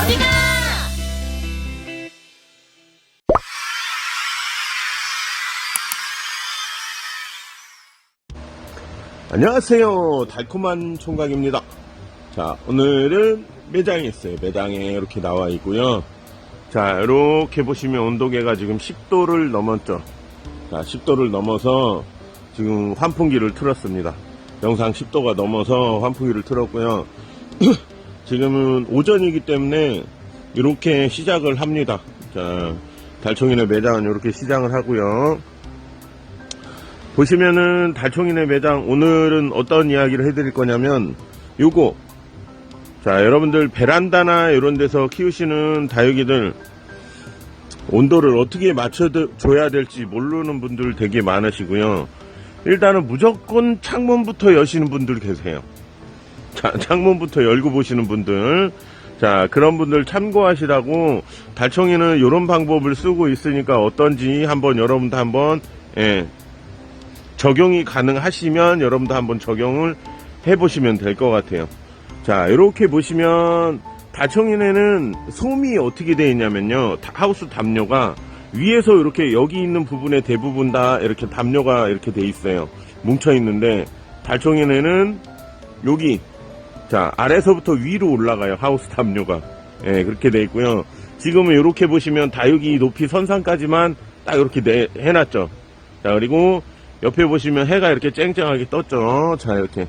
어디가? 안녕하세요. 달콤한 총각입니다. 자, 오늘은 매장에 있어요. 매장에 이렇게 나와 있고요. 자, 이렇게 보시면 온도계가 지금 10도를 넘었죠. 자, 10도를 넘어서 지금 환풍기를 틀었습니다. 영상 10도가 넘어서 환풍기를 틀었고요. 지금은 오전이기 때문에 이렇게 시작을 합니다. 자, 달총이네 매장은 이렇게 시작을 하고요. 보시면은 달총이네 매장 오늘은 어떤 이야기를 해드릴 거냐면 요거 자 여러분들 베란다나 이런 데서 키우시는 다육이들 온도를 어떻게 맞춰줘야 될지 모르는 분들 되게 많으시고요 일단은 무조건 창문부터 여시는 분들 계세요 자 창문부터 열고 보시는 분들 자 그런 분들 참고하시라고 달총이는 이런 방법을 쓰고 있으니까 어떤지 한번 여러분도 한번 예, 적용이 가능하시면 여러분도 한번 적용을 해보시면 될 것 같아요. 자, 이렇게 보시면 다청인에는 솜이 어떻게 되어 있냐면요. 다- 하우스 담요가 위에서 이렇게 여기 있는 부분에 대부분 다 이렇게 담요가 이렇게 돼 있어요. 뭉쳐 있는데 달청인에는 여기 자 아래서부터 위로 올라가요. 하우스 담요가 예, 그렇게 돼 있고요. 지금은 이렇게 보시면 다육이 높이 선상까지만 딱 이렇게 내- 해놨죠. 자 그리고 옆에 보시면 해가 이렇게 쨍쨍하게 떴죠. 자, 이렇게.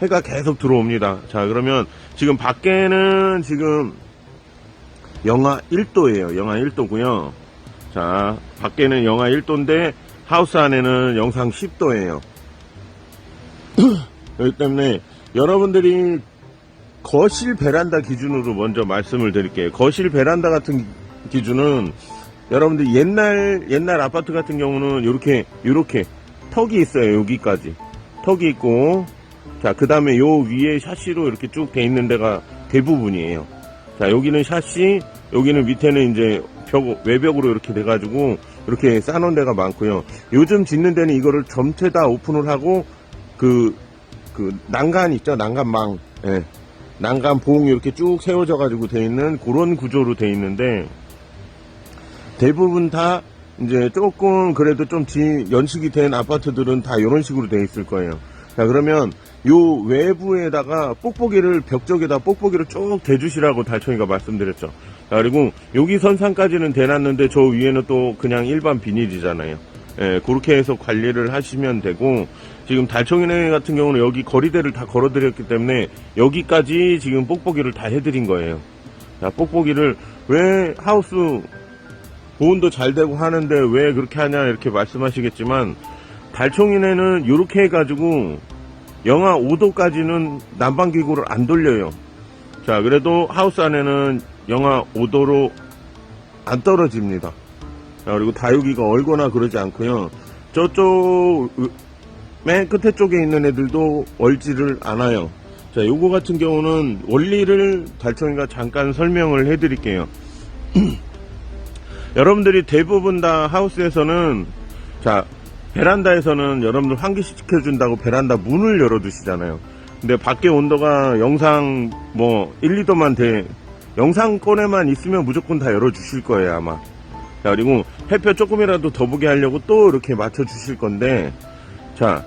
해가 계속 들어옵니다. 자, 그러면 지금 밖에는 지금 영하 1도예요. 영하 1도고요. 자, 밖에는 영하 1도인데 하우스 안에는 영상 10도예요. 그렇기 때문에 여러분들이 거실 베란다 기준으로 먼저 말씀을 드릴게요. 거실 베란다 같은 기준은 여러분들 옛날 옛날 아파트 같은 경우는 이렇게 이렇게 턱이 있어요. 여기까지 턱이 있고 자그 다음에 요 위에 샤시로 이렇게 쭉 돼 있는 데가 대부분이에요. 자 여기는 샤시 여기는 밑에는 이제 벽 외벽으로 이렇게 돼가지고 이렇게 싸놓은 데가 많고요. 요즘 짓는 데는 이거를 전체 다 오픈을 하고 그그 난간 있죠 난간망 예. 난간 봉 이렇게 쭉 세워져 가지고 돼 있는 그런 구조로 돼 있는데 대부분 다 이제 조금 그래도 좀 지, 연식이 된 아파트들은 다 이런 식으로 돼 있을 거예요. 자 그러면 요 외부에다가 뽁뽁이를 벽 쪽에다 뽁뽁이를 쭉 대주시라고 달총이가 말씀드렸죠. 자 그리고 여기 선상까지는 대놨는데 저 위에는 또 그냥 일반 비닐이잖아요. 예, 그렇게 해서 관리를 하시면 되고 지금 달총이네 같은 경우는 여기 거리대를 다 걸어드렸기 때문에 여기까지 지금 뽁뽁이를 다 해드린 거예요. 자 뽁뽁이를 왜 하우스 보온도 잘 되고 하는데 왜 그렇게 하냐 이렇게 말씀하시겠지만 달총이네는 이렇게 해가지고 영하 5도까지는 난방기구를 안 돌려요. 자 그래도 하우스 안에는 영하 5도로 안 떨어집니다. 자, 그리고 다육이가 얼거나 그러지 않고요. 저쪽 으- 맨 끝에 쪽에 있는 애들도 얼지를 않아요. 자, 요거 같은 경우는 원리를 달총이가 잠깐 설명을 해드릴게요. 여러분들이 대부분 다 하우스에서는 자 베란다에서는 여러분들 환기시켜준다고 베란다 문을 열어두시잖아요. 근데 밖에 온도가 영상 뭐 1, 2도만 돼 영상권에만 있으면 무조건 다 열어주실 거예요 아마. 자 그리고 햇볕 조금이라도 더 보게 하려고 또 이렇게 맞춰주실 건데 자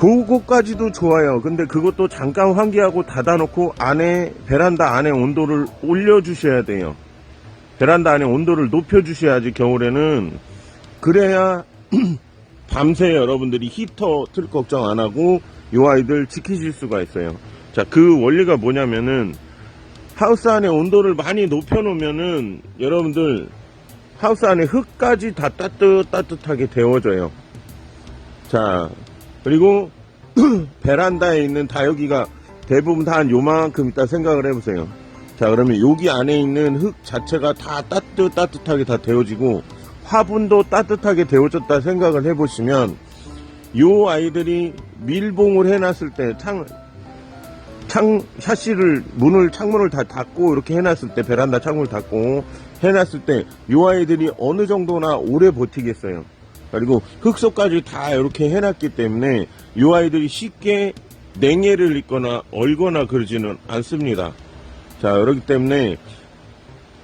그거까지도 좋아요. 근데 그것도 잠깐 환기하고 닫아놓고 안에 베란다 안에 온도를 올려주셔야 돼요. 베란다 안에 온도를 높여주셔야지 겨울에는 그래야 밤새 여러분들이 히터 틀 걱정 안 하고 요 아이들 지키실 수가 있어요. 자, 그 원리가 뭐냐면은 하우스 안에 온도를 많이 높여놓으면은 여러분들 하우스 안에 흙까지 다 따뜻 따뜻하게 데워져요. 자, 그리고 베란다에 있는 다육이가 대부분 다 한 요만큼 있다 생각을 해보세요. 자, 그러면 여기 안에 있는 흙 자체가 다 따뜻 따뜻하게 다 데워지고 화분도 따뜻하게 데워졌다 생각을 해보시면 요 아이들이 밀봉을 해놨을 때 창, 창, 샤시를, 문을, 창문을 다 닫고 이렇게 해놨을 때, 베란다 창문을 닫고 해놨을 때, 요 아이들이 어느 정도나 오래 버티겠어요. 그리고 흙속까지 다 이렇게 해놨기 때문에 요 아이들이 쉽게 냉해를 입거나 얼거나 그러지는 않습니다. 자, 그렇기 때문에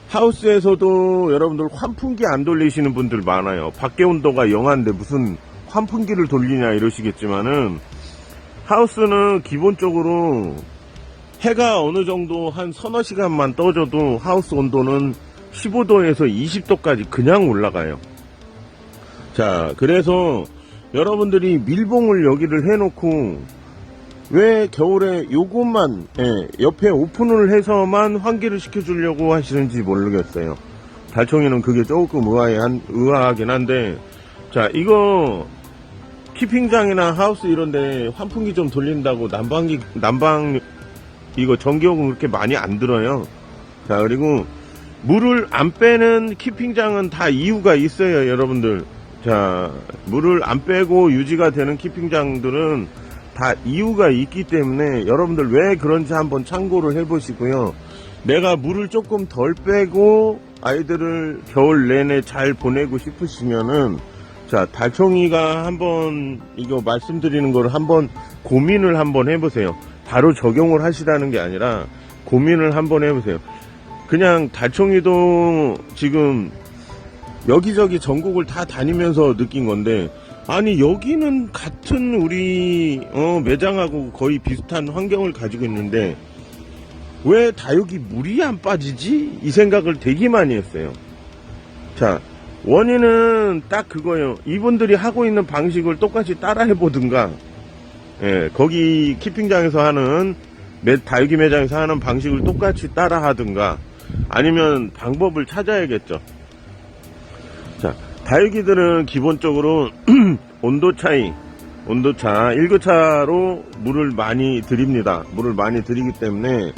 하우스에서도 여러분들 환풍기 안 돌리시는 분들 많아요. 밖에 온도가 영하인데 무슨 환풍기를 돌리냐 이러시겠지만은 하우스는 기본적으로 해가 어느 정도 한 서너 시간만 떠줘도 하우스 온도는 15도에서 20도까지 그냥 올라가요. 자, 그래서 여러분들이 밀봉을 여기를 해놓고 왜 겨울에 요것만 예, 옆에 오픈을 해서만 환기를 시켜주려고 하시는지 모르겠어요. 달총이는 그게 조금 의아한, 의아하긴 한데 자 이거 키핑장이나 하우스 이런데 환풍기 좀 돌린다고 난방기 난방 이거 전기요금 그렇게 많이 안 들어요. 자 그리고 물을 안 빼는 키핑장은 다 이유가 있어요, 여러분들. 자 물을 안 빼고 유지가 되는 키핑장들은 다 이유가 있기 때문에 여러분들 왜 그런지 한번 참고를 해보시고요. 내가 물을 조금 덜 빼고 아이들을 겨울 내내 잘 보내고 싶으시면은 자 달총이가 한번 이거 말씀드리는 거를 한번 고민을 한번 해보세요. 바로 적용을 하시라는 게 아니라 고민을 한번 해보세요. 그냥 달총이도 지금 여기저기 전국을 다 다니면서 느낀 건데 아니 여기는 같은 우리 어, 매장하고 거의 비슷한 환경을 가지고 있는데 왜 다육이 물이 안 빠지지? 이 생각을 되게 많이 했어요. 자 원인은 딱 그거예요. 이분들이 하고 있는 방식을 똑같이 따라 해 보든가 예, 거기 키핑장에서 하는 매- 다육이 매장에서 하는 방식을 똑같이 따라 하든가 아니면 방법을 찾아야겠죠. 자, 다육이들은 기본적으로 온도 차이, 온도 차, 1교차로 물을 많이 드립니다. 물을 많이 드리기 때문에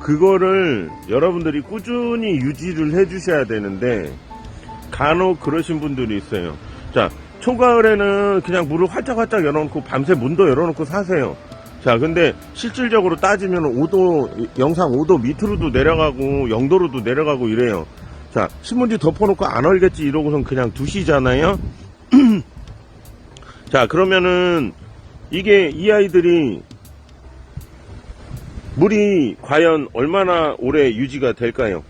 그거를 여러분들이 꾸준히 유지를 해 주셔야 되는데 간혹 그러신 분들이 있어요. 자, 초가을에는 그냥 물을 활짝활짝 열어놓고 밤새 문도 열어놓고 사세요. 자, 근데 실질적으로 따지면 5도, 영상 5도 밑으로도 내려가고 0도로도 내려가고 이래요. 자, 신문지 덮어놓고 안 얼겠지 이러고선 그냥 두시잖아요? 자, 그러면은 이게 이 아이들이 물이 과연 얼마나 오래 유지가 될까요?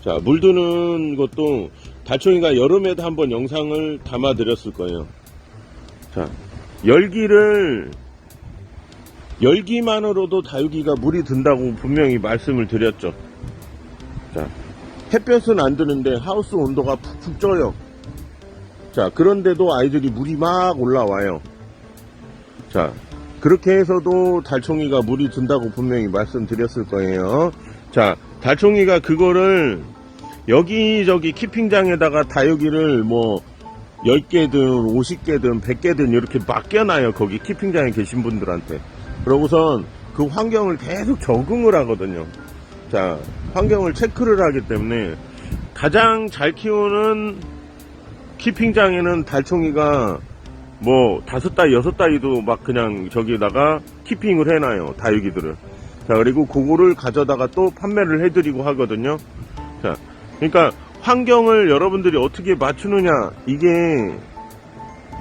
자, 물 드는 것도 달총이가 여름에도 한번 영상을 담아 드렸을 거예요. 자, 열기를 열기만으로도 다육이가 물이 든다고 분명히 말씀을 드렸죠. 자, 햇볕은 안 드는데 하우스 온도가 푹푹 쪄요. 자, 그런데도 아이들이 물이 막 올라와요. 자, 그렇게 해서도 달총이가 물이 든다고 분명히 말씀드렸을 거예요. 자, 달총이가 그거를 여기저기 키핑장에다가 다육이를 뭐 10개든 50개든 100개든 이렇게 맡겨놔요. 거기 키핑장에 계신 분들한테. 그러고선 그 환경을 계속 적응을 하거든요. 자, 환경을 체크를 하기 때문에 가장 잘 키우는 키핑장에는 달총이가 뭐 다섯 따위 여섯 따위도 막 그냥 저기다가 키핑을 해놔요 다육이들을 자 그리고 그거를 가져다가 또 판매를 해드리고 하거든요. 자 그러니까 환경을 여러분들이 어떻게 맞추느냐 이게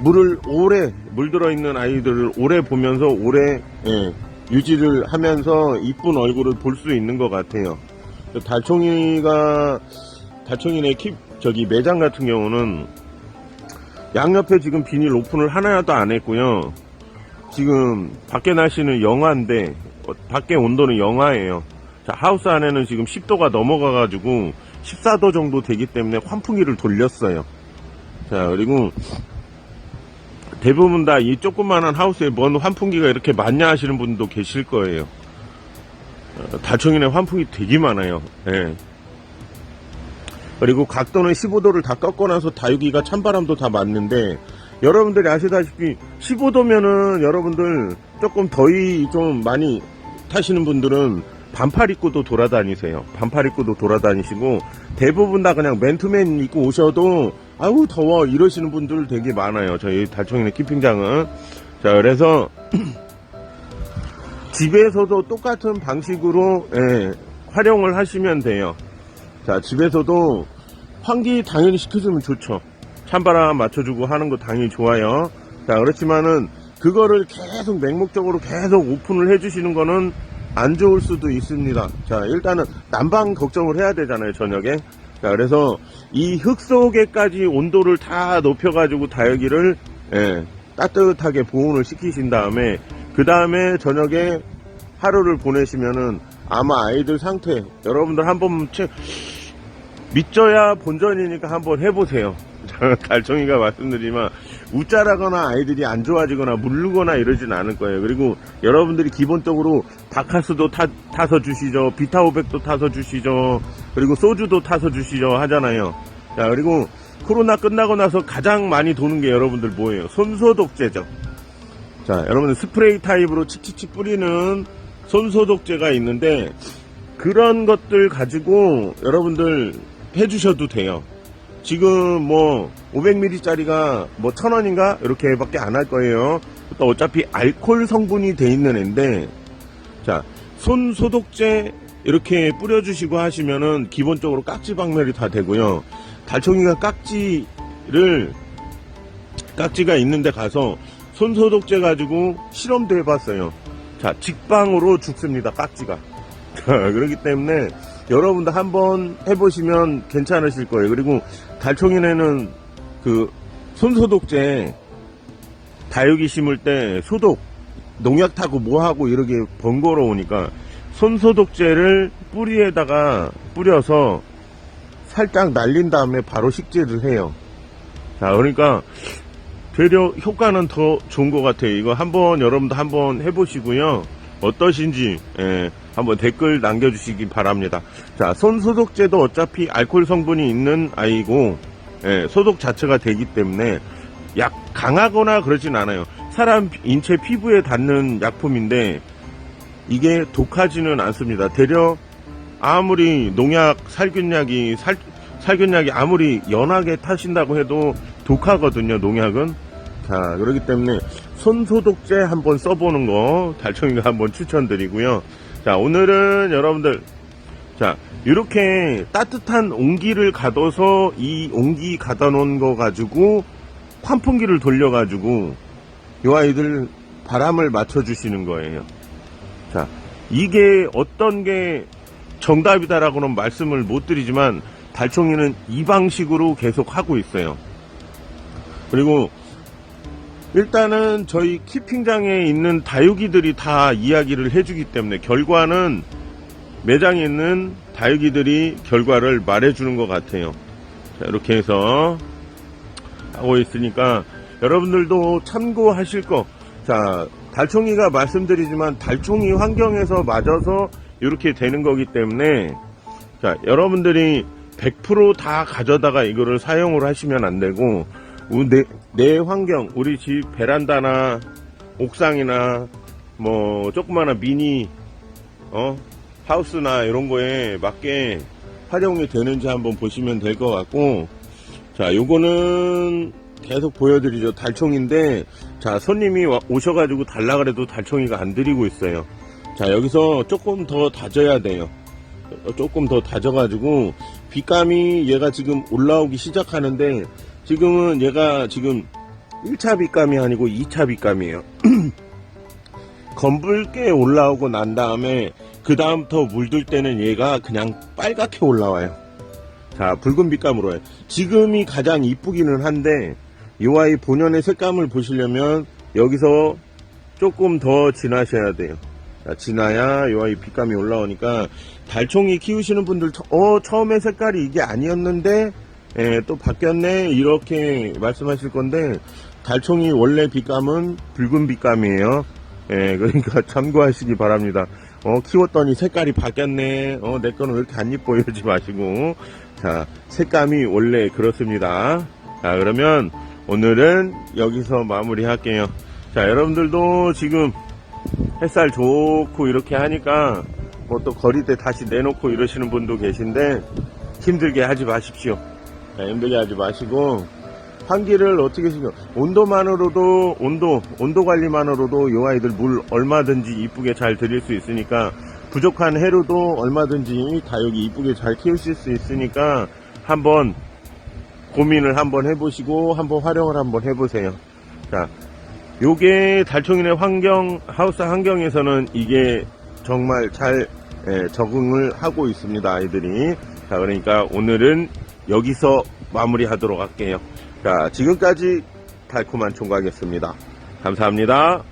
물을 오래 물들어 있는 아이들을 오래 보면서 오래 예, 유지를 하면서 이쁜 얼굴을 볼 수 있는 것 같아요 달총이가 달총이네 키 저기 매장 같은 경우는 양옆에 지금 비닐 오픈을 하나도 안 했고요. 지금 밖에 날씨는 영하인데 어, 밖에 온도는 영하예요. 자, 하우스 안에는 지금 10도가 넘어가 가지고 14도 정도 되기 때문에 환풍기를 돌렸어요. 자, 그리고 대부분 다 이 조그만한 하우스에 뭔 환풍기가 이렇게 많냐 하시는 분도 계실 거예요. 어, 달총이네 환풍기 되게 많아요. 예. 그리고 각도는 15도를 다 꺾어놔서 다육이가 찬바람도 다 맞는데 여러분들이 아시다시피 15도면은 여러분들 조금 더위 좀 많이 타시는 분들은 반팔 입고도 돌아다니세요. 반팔 입고도 돌아다니시고 대부분 다 그냥 맨투맨 입고 오셔도 아우 더워 이러시는 분들 되게 많아요. 저희 달총이네 키핑장은 자 그래서 집에서도 똑같은 방식으로 예, 활용을 하시면 돼요. 자, 집에서도 환기 당연히 시켜주면 좋죠. 찬바람 맞춰주고 하는 거 당연히 좋아요. 자, 그렇지만은 그거를 계속 맹목적으로 계속 오픈을 해주시는 거는 안 좋을 수도 있습니다. 자, 일단은 난방 걱정을 해야 되잖아요, 저녁에. 자, 그래서 이 흙 속에까지 온도를 다 높여가지고 다육이를, 예, 따뜻하게 보온을 시키신 다음에, 그 다음에 저녁에 하루를 보내시면은 아마 아이들 상태, 여러분들 한번 채, 믿져야 본전이니까 한번 해보세요. 달총이가 말씀드리지만 웃자라거나 아이들이 안 좋아지거나 물르거나 이러진 않을 거예요. 그리고 여러분들이 기본적으로 바카스도 타, 타서 주시죠. 비타오백도 타서 주시죠. 그리고 소주도 타서 주시죠. 하잖아요. 자, 그리고 코로나 끝나고 나서 가장 많이 도는 게 여러분들 뭐예요? 손소독제죠. 자, 여러분들 스프레이 타입으로 칙칙칙 뿌리는 손소독제가 있는데 그런 것들 가지고 여러분들 해주셔도 돼요. 지금 뭐 500ml짜리가 뭐 1000원인가 이렇게밖에 안 할 거예요. 또 어차피 알코올 성분이 돼 있는 앤데 자, 손 소독제 이렇게 뿌려주시고 하시면은 기본적으로 깍지 박멸이 다 되고요. 달총이가 깍지를 깍지가 있는데 가서 손 소독제 가지고 실험도 해봤어요. 자, 직방으로 죽습니다. 깍지가. 그렇기 때문에 여러분도 한번 해보시면 괜찮으실 거예요. 그리고 달총이네는 그 손소독제 다육이 심을 때 소독 농약 타고 뭐 하고 이렇게 번거로우니까 손소독제를 뿌리에다가 뿌려서 살짝 날린 다음에 바로 식재를 해요. 자, 그러니까 되려 효과는 더 좋은 것 같아요. 이거 한번 여러분도 한번 해보시고요. 어떠신지 예, 한번 댓글 남겨주시기 바랍니다. 자, 손 소독제도 어차피 알코올 성분이 있는 아이고 예, 소독 자체가 되기 때문에 약 강하거나 그러진 않아요. 사람 인체 피부에 닿는 약품인데 이게 독하지는 않습니다. 되려 아무리 농약 살균약이 살, 살균약이 아무리 연하게 타신다고 해도 독하거든요. 농약은 자 그렇기 때문에 손소독제 한번 써보는 거 달청이가 한번 추천드리고요. 자 오늘은 여러분들 자 이렇게 따뜻한 온기를 가둬서 이 온기 가다 놓은 거 가지고 환풍기를 돌려 가지고 이 아이들 바람을 맞춰 주시는 거예요. 자 이게 어떤 게 정답이다라고는 말씀을 못 드리지만 달총이는 이 방식으로 계속 하고 있어요. 그리고 일단은 저희 키핑장에 있는 다육이들이 다 이야기를 해주기 때문에 결과는 매장에 있는 다육이들이 결과를 말해주는 것 같아요. 자, 이렇게 해서 하고 있으니까 여러분들도 참고하실 거. 자, 달총이가 말씀드리지만 달총이 환경에서 맞아서 이렇게 되는 거기 때문에 자, 여러분들이 100%다 가져다가 이거를 사용을 하시면 안 되고 우- 내, 내 환경, 우리 집 베란다나 옥상이나 뭐 조그마한 미니 어 하우스나 이런 거에 맞게 활용이 되는지 한번 보시면 될 것 같고 자 요거는 계속 보여드리죠. 달총인데 자 손님이 와- 오셔가지고 달라 그래도 달총이가 안 드리고 있어요. 자 여기서 조금 더 다져야 돼요. 어, 조금 더 다져가지고 빛감이 얘가 지금 올라오기 시작하는데 지금은 얘가 지금 1차 빛감이 아니고 2차 빛감이에요. 검붉게 올라오고 난 다음에 그 다음부터 물들 때는 얘가 그냥 빨갛게 올라와요. 자, 붉은 빛감으로 해요. 지금이 가장 이쁘기는 한데 이 아이 본연의 색감을 보시려면 여기서 조금 더 지나셔야 돼요. 자, 지나야 이 아이 빛감이 올라오니까 달총이 키우시는 분들 처- 어 처음에 색깔이 이게 아니었는데 예, 또 바뀌었네 이렇게 말씀하실 건데 달총이 원래 빛감은 붉은 빛감이에요. 예, 그러니까 참고하시기 바랍니다. 어 키웠더니 색깔이 바뀌었네. 어 내 거는 왜 이렇게 안 이뻐 이러지 마시고 자 색감이 원래 그렇습니다. 자 그러면 오늘은 여기서 마무리 할게요. 자 여러분들도 지금 햇살 좋고 이렇게 하니까 뭐 또 거리대 다시 내놓고 이러시는 분도 계신데 힘들게 하지 마십시오. 네, 힘들게 하지 마시고 환기를 어떻게 시켜 온도만으로도 온도 온도 관리만으로도 요 아이들 물 얼마든지 이쁘게 잘 드릴 수 있으니까 부족한 해로도 얼마든지 다육이 이쁘게 잘 키우실 수 있으니까 한번 고민을 한번 해보시고 한번 활용을 한번 해보세요. 자, 요게 달총이네 환경 하우스 환경에서는 이게 정말 잘 예, 적응을 하고 있습니다, 아이들이. 자, 그러니까 오늘은 여기서 마무리하도록 할게요. 자, 지금까지 달콤한 총각이었습니다. 감사합니다.